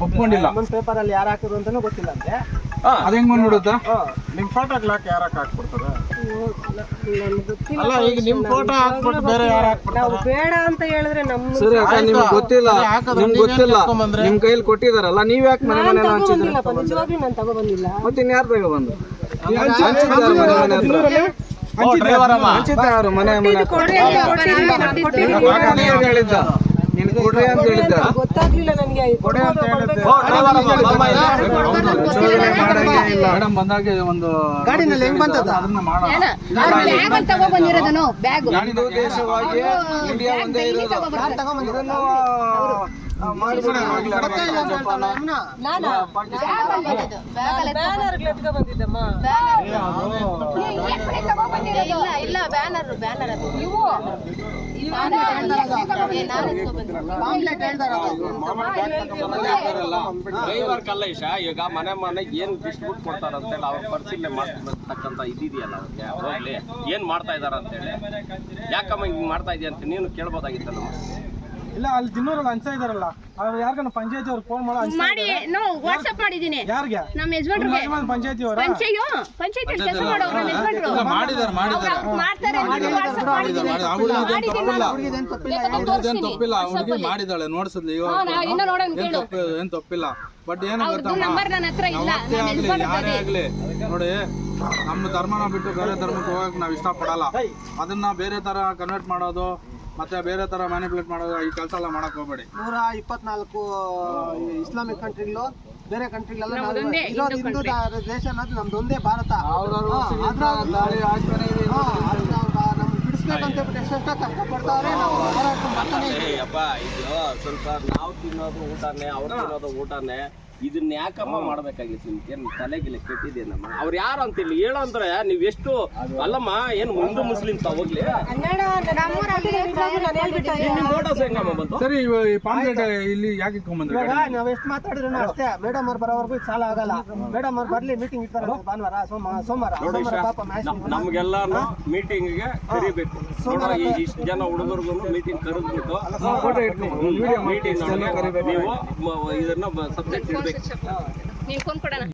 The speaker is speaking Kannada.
ಒಪ್ಕೊಂಡಿಲ್ಲ ಒಂದು ಪೇಪರ್ ಅಲ್ಲಿ ಯಾರು ಹಾಕಿದ್ರು ಅಂತಾನೂ ಗೊತ್ತಿಲ್ಲ ಅಂತೆ ಅದ ಹೆಂಗ್ ಬಂದ್ಬಿಡುತ್ತಾ ನಿಮ್ ಫೋಟೋ ಹಾಕ್ ಹಾಕ್ಬಿಡ್ತಾರೆ ಅಲ್ಲ ಈಗ ನಿಮ್ ಫೋಟೋ ಹಾಕ್ಬಿಟ್ಟು ಬೇರೆ ಯಾರು ನಾವು ಬೇಡ ಅಂತ ಹೇಳಿದ್ರೆ ನಮ್ಮ ಸರಿ ಅಕ್ಕ ನಿಮ್ಗೆ ಗೊತ್ತಿಲ್ಲ ನಿಮ್ಗೆ ಗೊತ್ತಿಲ್ಲ ನಿಮ್ಮ ನಿಮ್ ಕೈಯಲ್ಲಿ ಕೊಟ್ಟಿದಾರಲ್ಲ ನೀವ್ ಯಾಕೆ ಮನೆ ಮನೆ ಹಂಚಿದ್ರಿ ತಗೊಂಡಿಲ್ಲಪ್ಪ ನಿಜವಾಗ್ಲೂ ನಾನು ತಗೊಬಂದಿಲ್ಲ ಮತ್ತೆ ಇನ್ಯಾರು ತಗೋ ಬಂದು ಹಂಚಿದ್ದಾರು ಮನೆ ಮನೆ ಹತ್ರ ಹೇಳಿದ್ದ ಕೊಡ್ರಿ ಅಂತ ಹೇಳಿದ್ದ ಗೊತ್ತಾಗ್ಲಿಲ್ಲ ನನಗೆ. ಅಂತ ಮೇಡಮ್ ಬಂದಾಗೆ ಒಂದು ಗಾಡಿನಲ್ಲಿ ಹೆಂಗ್ ಬಂತದ? ಅದನ್ನ ಮಾಡೋಣ ಬ್ಯಾಗ್ ತಗೋ ಬಂದಿರೋದನು ಬ್ಯಾಗ್ ನಾನು ದೇಶವಾಗಿ ಇಂಡಿಯಾ ಒಂದೇ ಇರೋದು. ಇದನ್ನು ಇಲ್ಲ ಬ್ಯಾನರ್ ಬ್ಯಾನರ್ ಡ್ರೈವರ್ ಈಗ ಮನೆ ಮನೆಗೆ ಏನ್ ಡಿಸ್ಟ್ರಿಬ್ಯೂಟ್ ಕೊಡ್ತಾರ ಅಂತೇಳಿ ಅವ್ರ ಪರಿಶೀಲನೆ ಮಾಡ್ತಕ್ಕಂತ ಇದಿದೆಯಲ್ಲ ಅವ್ರಿಗೆ ಹೋಗ್ಲಿ ಏನ್ ಮಾಡ್ತಾ ಇದಾರ ಅಂತೇಳಿ ಯಾಕಮ್ಮ ಹಿಂಗ್ ಮಾಡ್ತಾ ಇದೆಯಾ ಅಂತ ನೀನು ಕೇಳ್ಬೋದಾಗಿತ್ತಲ್ಲ ಇಲ್ಲ ಅಲ್ಲಿ ದಿನೂರಲ್ಲಿ ಹಂಚ ಇದಾರಲ್ಲ. ಅವ್ರು ಯಾರಿಗಾನ ಪಂಚಾಯತಿ ಅವ್ರು ಫೋನ್ ಮಾಡೋ ಅನ್ಸ ಮಾಡಿ ನೋ ವಾಟ್ಸ್ಆಪ್ ಮಾಡಿದೀನಿ ಯಾರಿಗೆ? ನಮ್ಮ ಯಜಮಾನ್ರಿಗೆ. ಪಂಚಾಯತಿ ಅವರ? ಪಂಚಾಯೋ ಪಂಚಾಯತ್ ಕೆಲಸ ಮಾಡೋರು ನಮ್ಮ ಯಜಮಾನ್ರು. ಮಾಡಿದಾರೆ ಮಾಡ್ತಾರೆ. ತಪ್ಪಿಲ್ಲ. ಹುಡುಗಿ ಮಾಡಿದಾಳೆ ನೋಡ್ಸದ್ಲಿ ಇವಾಗ ಇನ್ನ ನೋಡೋಣ ಏನ್ ಕೇಳು. ತಪ್ಪು ಏನ್ ತಪ್ಪಿಲ್ಲ. ಬಟ್ ಏನು ಅವ್ರದ್ದು ನಂಬರ್ ನನ್ನ ಹತ್ರ ಇಲ್ಲ. ನಮ್ಮ. ಆಗ್ಲಿ ನೋಡಿ ನಮ್ಮ ಧರ್ಮನ ಬಿಟ್ಟು ಬೇರೆ ಧರ್ಮಕ್ಕೆ ಹೋಗಕ್ ನಾವ್ ಇಷ್ಟಪಡಲ್ಲ. ಅದನ್ನ ಬೇರೆ ತರ ಕನ್ವರ್ಟ್ ಮಾಡೋದು ಮತ್ತೆ ಬೇರೆ ತರ ಮ್ಯಾನಿಪುಲೇಟ್ ಮಾಡೋದು ಈ ಕೆಲಸ ಎಲ್ಲ ಮಾಡಕ್ ಹೋಗ್ಬೇಡಿ. ನೂರ ಇಪ್ಪತ್ನಾಲ್ಕು ಇಸ್ಲಾಮಿಕ್ ಕಂಟ್ರಿಗಳು ಬೇರೆ ಕಂಟ್ರಿಗಳೆಲ್ಲ ಇರೋದು ಹಿಂದೂ ದೇಶ ಅನ್ನೋದು ಭಾರತ. ನಾವು ಬಾ- ನಮ್ಗೆ ಬಿಡಿಸ್ಬೇಕಂತ ಕಷ್ಟ ನಾವು. ಅಪ್ಪ ಇದು ಸ್ವಲ್ಪ ನಾವು ತಿನ್ನೋದು ಊಟನೇ ಅವ್ರು ತಿನ್ನೋದು ಊಟನೇ. ಇದನ್ನ ಯಾಕಮ್ಮ ಮಾಡ್ಬೇಕಾಗಿತ್ತು ನಿಮ್ಗೇನ್ ತಲೆಗಿಲ್ಲ ಕೆಟ್ಟಿದೇನಮ್ಮ? ಅವ್ರು ಯಾರು ಅಂತೇಳಿ ಹೇಳೋ ಅಂದ್ರೆ ನೀವ್ ಎಷ್ಟು ಅಲ್ಲಮ್ಮ ಏನು ಹಿಂದೂ ಮುಸ್ಲಿಂ ಹೋಗ್ಲಿ? ಅಂತ ಫೋಟೋಸ್ ಹೆಂಗಮ್ಮ ಬಂತು? ಸರಿ ಈ ಪಾಂಪ್ಲೆಟ್ ಇಲ್ಲಿ ಯಾಕೆ ಇಟ್ಕೊಂಡ್ಬಂದ್ರಿ ಇವಾಗ ನಾವ್ ಎಷ್ಟು ಮಾತಾಡಿದ್ರು ಅಷ್ಟೇ. ಮೇಡಮ್ ಅವ್ರು ಬರೋವರೆಗೂ ಇದು ಸಾಲ ಆಗಲ್ಲ. ಮೇಡಮ್ ಅವ್ರು ಬರ್ಲಿ ಮೀಟಿಂಗ್ ಇರ್ತಾರೆ ಭಾನುವಾರ ಸೋಮ ಸೋಮವಾರ. ಸೋಮವಾರ ಪಾಪ ಮ್ಯಾಚ್ ನಮ್ಗೆಲ್ಲಾನು ಮೀಟಿಂಗ್ಗೆ ಕರಿಬೇಕು. ನೋಡೋ ಈ ಇಷ್ಟು ಜನ ಹುಡುಗರ್ಗು ಮೀಟಿಂಗ್ ಕರೆದ್ಬಿಟ್ಟು ಫೋಟೋ ಇಟ್ಕೊಂಡು ವಿಡಿಯೋ ಮೀಟಿಂಗ್ ನೀವು ಇದನ್ನ ಸಬ್ಜೆಕ್ಟ್ ನೀನ್ ಫೋನ್ ಕೊಡೋಣ